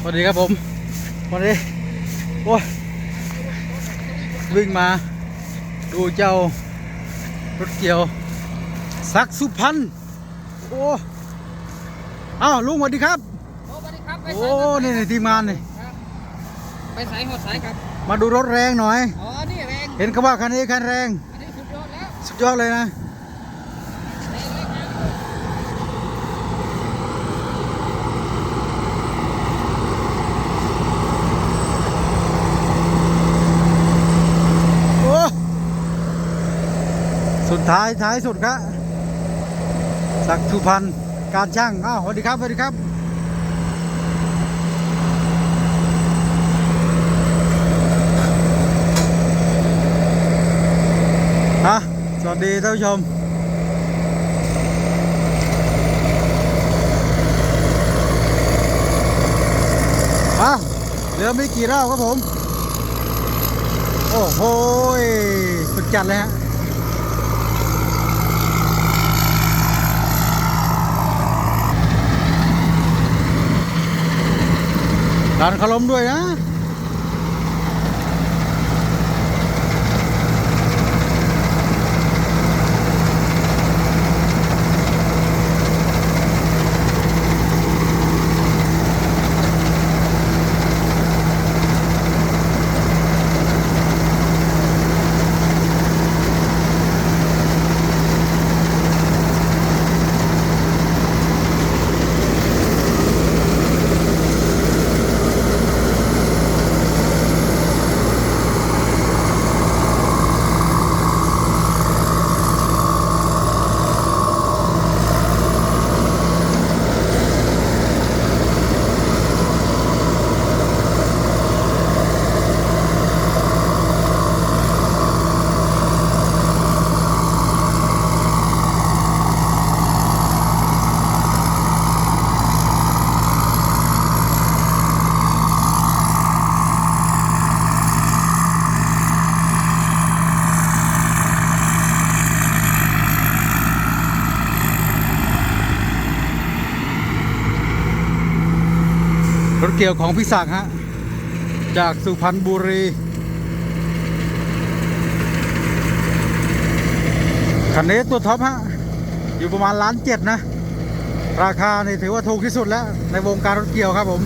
สวัสดีครับผม วันนี้โอ้ยวิ่งมา ดูเจ้ารถเกี่ยวสักดิ์สุพรรณโอ้อ้าวลุงสวัสดีครับ โอ้สวัสดีครับไปโอ้สายนี่นี่ทีมงานนี่ครับไปสายหดสายครับ มาดูรถแรงหน่อย อ๋อ นี่แรง เห็นเขาว่าคันนี้คันแรง อันนี้สุดยอดแล้ว สุดยอดเลยนะ แรงแรงครับ โอ้ สุดท้ายท้ายสุดครับสักสุพรรณการช่างอ้าวสวัสดีครับสวัสดีครับฮะสวัสดีท่านผู้ชมอะเหลือไม่กี่รอบครับผม โอ้โหสุดจัดเลยฮะ การขล้มด้วยนะ รถ เกี่ยวของพิศักดิ์ฮะ จากสุพรรณบุรี คันนี้ตัวท็อปฮะ อยู่ประมาณล้านเจ็ดนะ ราคานี่ถือว่าถูกที่สุดแล้ว ในวงการรถเกี่ยวครับผม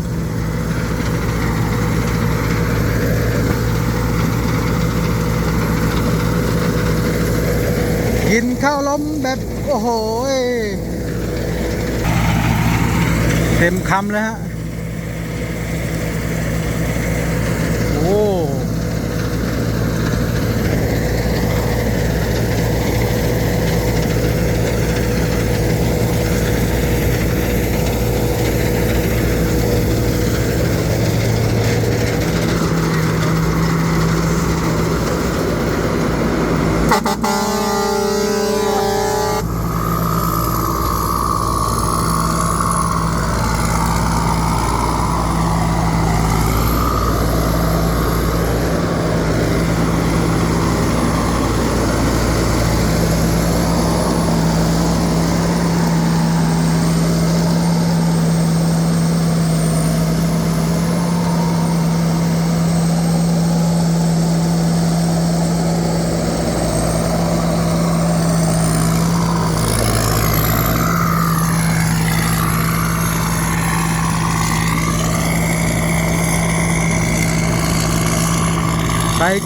กินข้าวล้มแบบ โอ้โห เต็มคำเลยฮะ โอ้ ใส่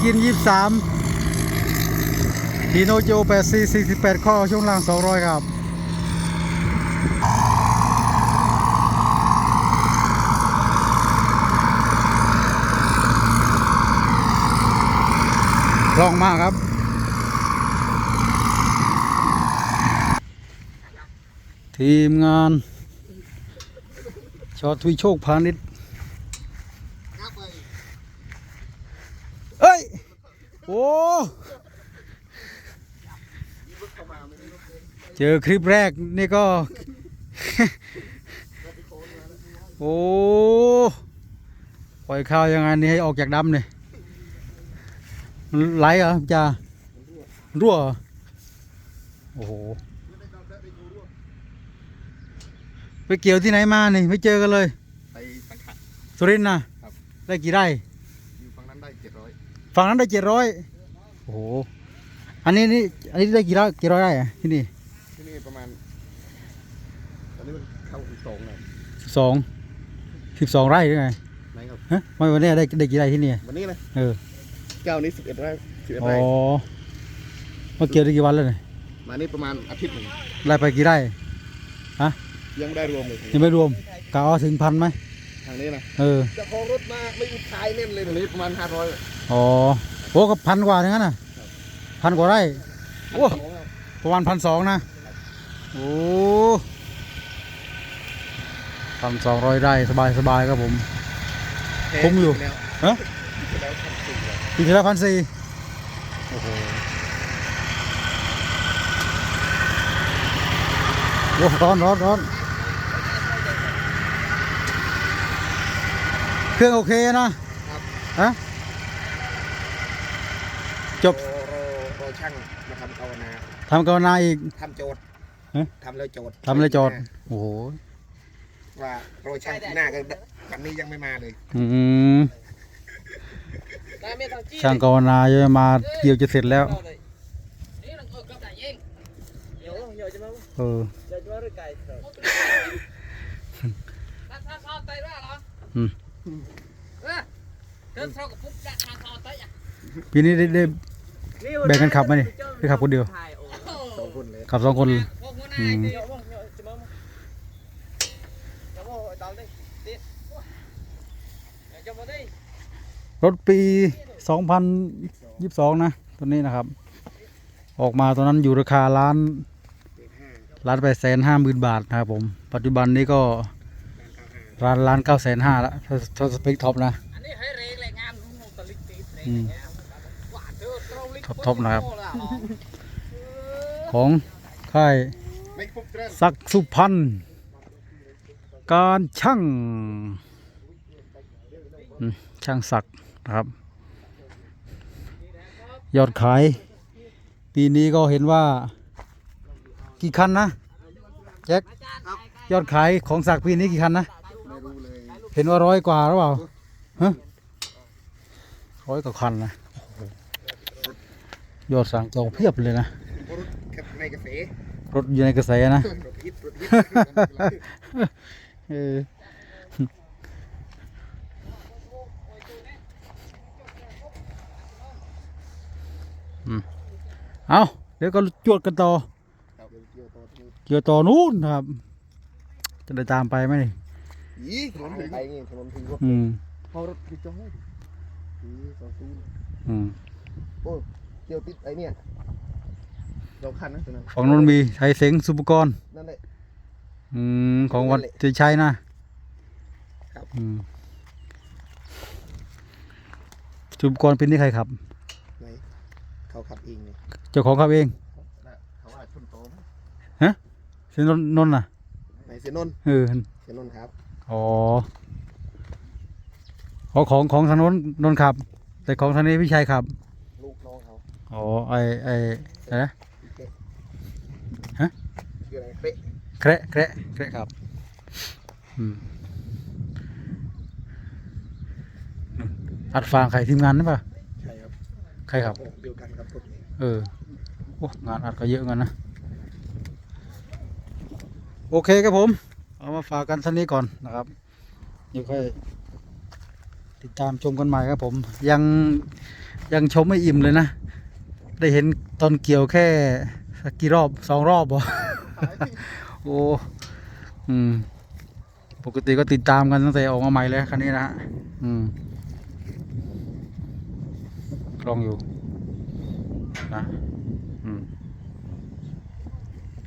กินยี่สามทีโนโจแปดสี่สี่สิบแปดข้อ ช่วงล่างสองร้อยครับคล่องมากครับทีมงานชอทวีโชคพาณิชย์ เอ้ย โอ้เจอคลิปแรกนี่ก็ โอ้ปล่อยข้าวยังไงนี่ให้ออกจากดำเนี่ยมันไหลเหรอจ่ารั่วเหรอโอ้โหไปเกี่ยวที่ไหนมานี่ไม่เจอกันเลยไปสังขะสุรินทร์นะครับได้กี่ไร่ อยู่ฝั่งนั้นได้เจ็ดร้อย ฝั่งนั้นได้เจ็ดร้อยโอ้โห อันนี้นี่ อันนี้ได้กี่ไร่กี่ร้อยไร่อะที่นี่ ที่นี่ประมาณ ตอนนี้มันเข้าสองเลยสอง สิบสองไร่หรือไงไหนครับฮะไม่วันนี้ได้ได้กี่ไร่ที่นี่ วันนี้นะเออเจ้านี้สิบเอ็ดไร่สิบเอ็ดอ๋อไร่มาเกี่ยวได้กี่วันแล้วเนี่ยมานี่ประมาณอาทิตย์หนึ่งไล่ไปกี่ไร่ยังไม่ได้รวมเลยยังไม่รวมกะเอาถึงพันไหม ทางนี้นะเออเจะของรถมาไม่มีขายเน่นเลยตรงนี้ประมาณห้าร้อยอ๋อโอ้ก็พันกว่าทั้งนั้นน่ะพันกว่าไร่โอ้ประมาณพันสองนะโอ้พันสองร้อยไร่สบายสบายครับผมคุ้มอยู่แล้วฮะแล้วพันสี่แล้วปีที่แล้วพันสี่โอ้โหโอ้ร้อนร้อนร้อน เครื่องโอเคนะฮะจบรอรอรอช่างมาทำภาวนาทำกาวนาอีกทำโจทย์ฮะทำเลยโจทย์ทำเลยจอดโอ้โหว่าโรยช่างปีหน้าก็วันนี้ยังไม่มาเลยอืมได้ไม่ต้องจี้ช่างกาวนาเยอะมาเกี่ยวจะเสร็จแล้วนี่เราเออกับได้ยิงเดี๋ยวเดี๋ยวจะมาเออเดี๋ยวจะมาเรื่องไก่ถ้าถ้าซอไตว่าเหรออืมเออเดินเข้ากับปุ๊บจะทาซอไตอะปีนี้ได้ได้แบ่งกันขับไหมนี่หรือขับคนเดียว สองคนเลยขับสองคนพวกหัวหน้าเดี๋ยวจะมาจะมาดาวดิดิจะมาดิรถปี 2022 นะตัวนี้นะครับ ออกมาตอนนั้นอยู่ราคาล้านเจ็ดห้าล้านแปดแสนห้าหมื่นบาทนะครับผม ปัจจุบันนี้ก็ ล้านล้านเก้าแสนห้าละถ้าถ้าสเปคท็อปนะอันนี้ให้เรงแรงงานของตะลิกตีเรงอืมงานว่าเธอเราลิกท็อปท็อปนะครับ ของค่ายไม่ครบเรื่องศักดิ์สุพรรณการช่างอืมช่างศักดิ์นะครับ ยอดขาย ปีนี้ก็เห็นว่า กี่คันนะแจ็คยอดขายของศักดิ์ปีนี้กี่คันนะไม่รู้ เห็นว่าร้อยกว่าหรือเปล่าฮะร้อยกว่าคันนะยอดสั่งจองเพียบเลยนะรถแค่ในกาแฟรถอยู่ในกระแสนะเออเอาเดี๋ยวก็จวดกันต่อเกี่ยวต่อนู้นครับ จะได้ตามไปไหมนี่ อีถนนถึงไปไงถนนถึงรถอืมพอรถติดจอดอีสองศูนย์อืมโอ้เกี่ยวติดไอ้เนี่ยเราคันนะตัวนั้นฝั่งนู้นมีไทยเซ็งสุปกรณ์นั่นแหละอืมของวัดนั่นแหละเจชัยนะครับอืมสุปกรณ์เป็นที่ใครครับไหนเขาขับเองเลยเจ้าของขับเองเขาว่าชนโตไหมเส้นนนนท์น่ะไหนเสียนนท์เออเสียนนท์ครับ อ๋อของของของทางโน้นนนท์ขับ แต่ของทางนี้พี่ชัยขับ ลูกน้องเขาอ๋อไอไออะไรนะเป๊ะฮะคืออะไรเป๊ะแคระแคระแคระครับอืมนู่นอัดฟางใครทีมงานหรือเปล่าใช่ครับใครครับ เดียวกันครับรถนี้เออโอ้งานอัดก็เยอะเงินนะ โอเคครับผม เอามาฝากกันท่านี้ก่อนนะครับเดี๋ยวค่อยติดตามชมกันใหม่ครับผม ยังยังชมไม่อิ่มเลยนะ ได้เห็นตอนเกี่ยวแค่สักกี่รอบสองรอบบ่โอ้อืมปกติก็ติดตามกันตั้งแต่ออกมาใหม่เลยคันนี้นะฮะอืมลองอยู่นะ